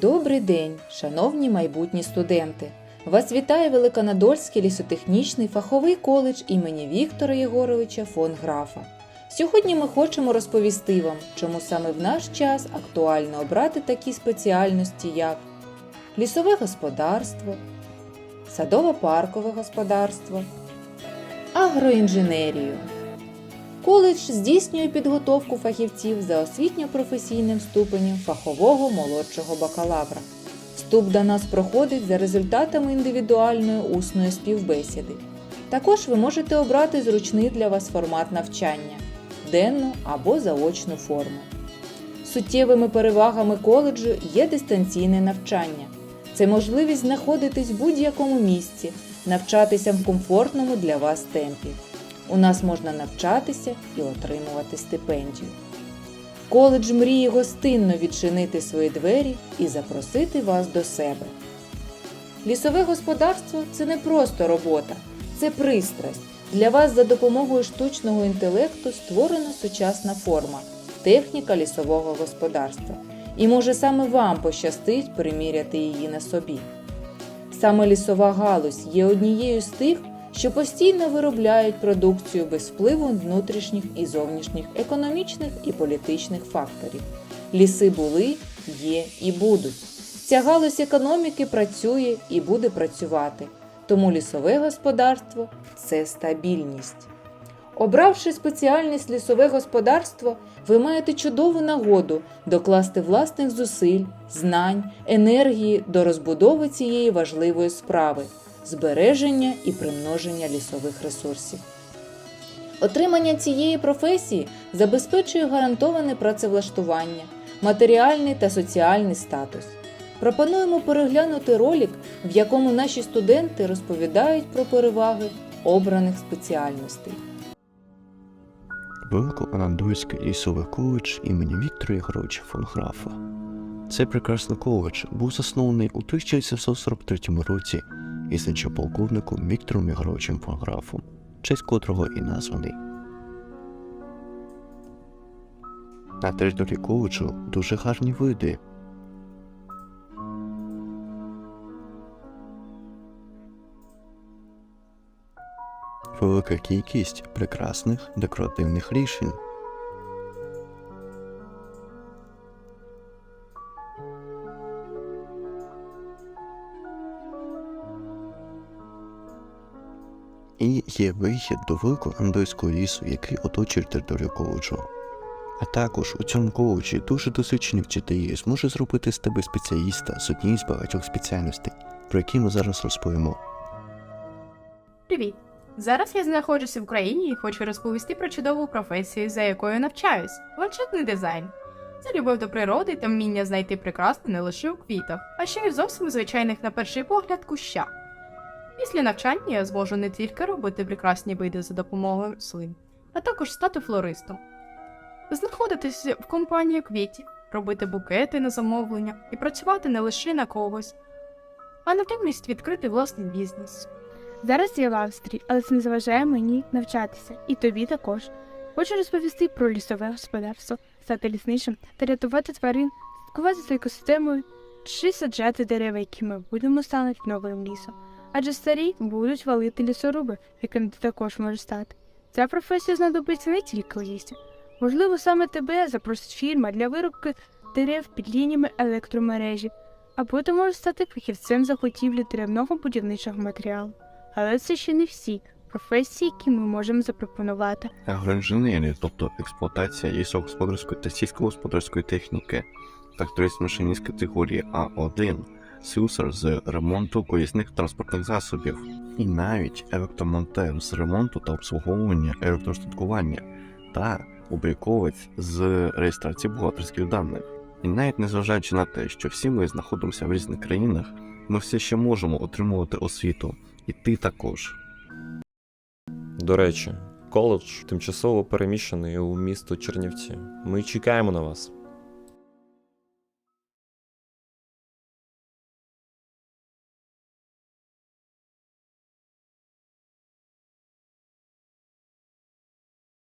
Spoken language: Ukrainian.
Добрий день, шановні майбутні студенти! Вас вітає Великонадольський лісотехнічний фаховий коледж імені Віктора Єгоровича фон Графа. Сьогодні ми хочемо розповісти вам, чому саме в наш час актуально обрати такі спеціальності, як лісове господарство, садово-паркове господарство, агроінженерію. Коледж здійснює підготовку фахівців за освітньо-професійним ступенем фахового молодшого бакалавра. Вступ до нас проходить за результатами індивідуальної усної співбесіди. Також ви можете обрати зручний для вас формат навчання денну або заочну форму. Суттєвими перевагами коледжу є дистанційне навчання. Це можливість знаходитись в будь-якому місці, навчатися в комфортному для вас темпі. У нас можна навчатися і отримувати стипендію. Коледж мріє гостинно відчинити свої двері і запросити вас до себе. Лісове господарство це не просто робота, це пристрасть. Для вас за допомогою штучного інтелекту створена сучасна форма техніка лісового господарства. І може саме вам пощастить приміряти її на собі. Саме лісова галузь є однією з тих, що постійно виробляють продукцію без впливу внутрішніх і зовнішніх економічних і політичних факторів. Ліси були, є і будуть. Ця галузь економіки працює і буде працювати, тому лісове господарство це стабільність. Обравши спеціальність лісове господарство, ви маєте чудову нагоду докласти власних зусиль, знань, енергії до розбудови цієї важливої справи збереження і примноження лісових ресурсів. Отримання цієї професії забезпечує гарантоване працевлаштування, матеріальний та соціальний статус. Пропонуємо переглянути ролик, в якому наші студенти розповідають про переваги обраних спеціальностей. Великоанадольський лісовий коледж імені Віктора Єгоровича фон Графа. Цей прекрасний коледж був заснований у 1743 році ізначополковником Віктором Єгоровичем фон Графом, в честь котрого і названий. На території дуже гарні види. Велика кількість прекрасних декоративних рішень. І є вихід до великого андойського лісу, який оточує територію коледжу. А також у цьому коледжі дуже досвідчені вчителі зможуть зробити з тебе спеціаліста з однієї з багатьох спеціальностей, про які ми зараз розповімо. Привіт! Зараз я знаходжуся в Україні і хочу розповісти про чудову професію, за якою навчаюсь ландшафтний дизайн. Це любов до природи та вміння знайти прекрасне не лише у квітах, а ще й зовсім звичайних на перший погляд кущах. Після навчання я зможу не тільки робити прекрасні види за допомогою рослин, а також стати флористом, знаходитися в компанії квітів, робити букети на замовлення і працювати не лише на когось, а натомість відкрити власний бізнес. Зараз я в Австрії, але це не заважає мені навчатися, і тобі також. Хочу розповісти про лісове господарство, стати лісничим та рятувати тварин, слідкувати за екосистемою чи саджати дерева, які ми будемо стануть новим лісом. Адже старі будуть валити лісоруби, яким ти також можеш стати. Ця професія знадобиться не тільки лісі. Можливо, саме тебе запросить фірма для виробки дерев під лініями електромережі, або ти можеш стати фахівцем заготівлі деревного будівничого матеріалу. Але це ще не всі професії, які ми можемо запропонувати. Агроінженерія, тобто експлуатація лісогосподарської та сільськогосподарської техніки, тракторист машиніст категорії А1, слюсар з ремонту колісних транспортних засобів, і навіть електромонтер з ремонту та обслуговування електростаткування та обліковець з реєстрації бухгалтерських даних. І навіть незважаючи на те, що всі ми знаходимося в різних країнах, ми все ще можемо отримувати освіту, і ти також. До речі, коледж тимчасово переміщений у місто Чернівці. Ми чекаємо на вас.